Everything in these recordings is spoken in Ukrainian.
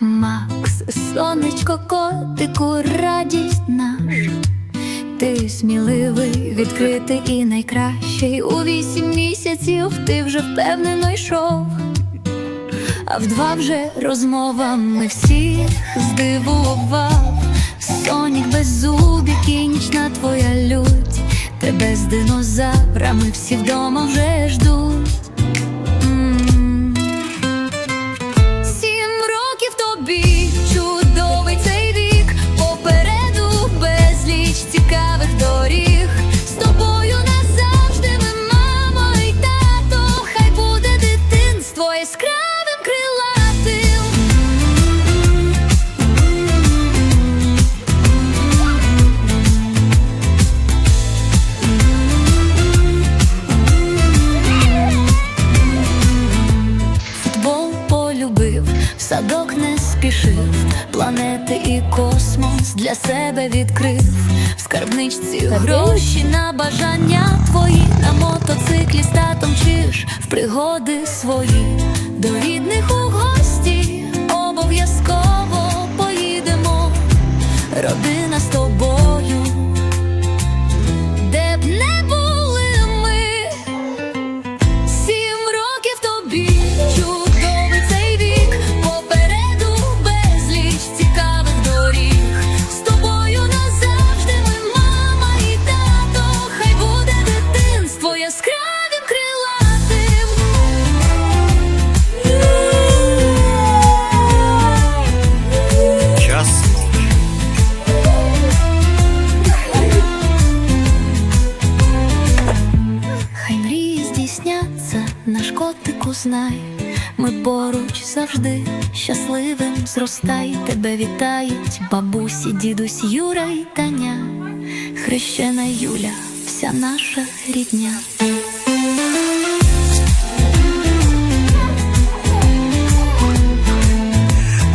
Макс, сонечко, котику, радість наш. Ти сміливий, відкритий і найкращий. У вісім місяців ти вже впевнено йшов. А в два вже розмовами всіх здивував. Сонік без зубик і нічна твоя лють. Тебе з динозаврами всі вдома вже ждуть. Яскравим крилатим. Футбол полюбив, в садок не спішив, планети і космос для себе відкрив. В скарбничці гроші на бажання твої, на мотоциклі з татом чиш в пригоди свої. До рідних у гості обов'язково поїдемо. Здійсняться, наш котику знай. Ми поруч завжди щасливим зростай. Тебе вітають бабусі, дідусь Юра і Таня, хрещена Юля, вся наша рідня.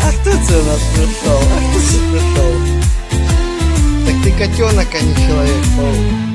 А хто це у нас прийшов? А хто це прийшов? Так ти котенок, а не чоловік.